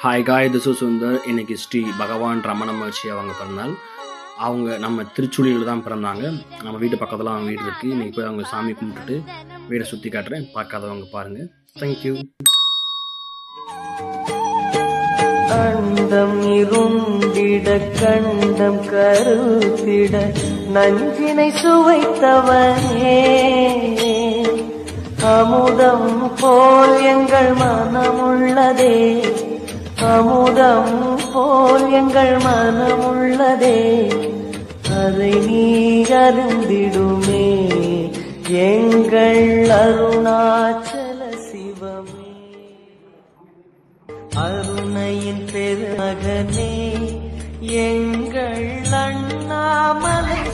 Hi காய் திசு சுந்தர் இன்னைக்கு ஸ்ரீ பகவான் ரமண மகர்ஷி அவங்க பிறந்தால் அவங்க நம்ம திருச்சுழியில் தான் பிறந்தாங்க. நம்ம வீட்டு பக்கத்தில் அவங்க வீடு இருக்குது இன்றைக்கி போய் அவங்க சாமி கும்பிட்டுட்டு வீடை சுற்றி காட்டுறேன். பார்க்காதவங்க பாருங்கள் தேங்க்யூ அண்டம் இருந்திட கண்டம் கருத்திட நஞ்சினை சுவைத்தவனே. அமுதம் போல் எங்கள் மனமுள்ளதே. அமுதம் போல் எங்கள் மனமுள்ளதே அதை நீ அருந்திடுமே எங்கள் அருணாச்சல சிவமே. அருணையின் பெருமகனே எங்கள் அண்ணாமலை.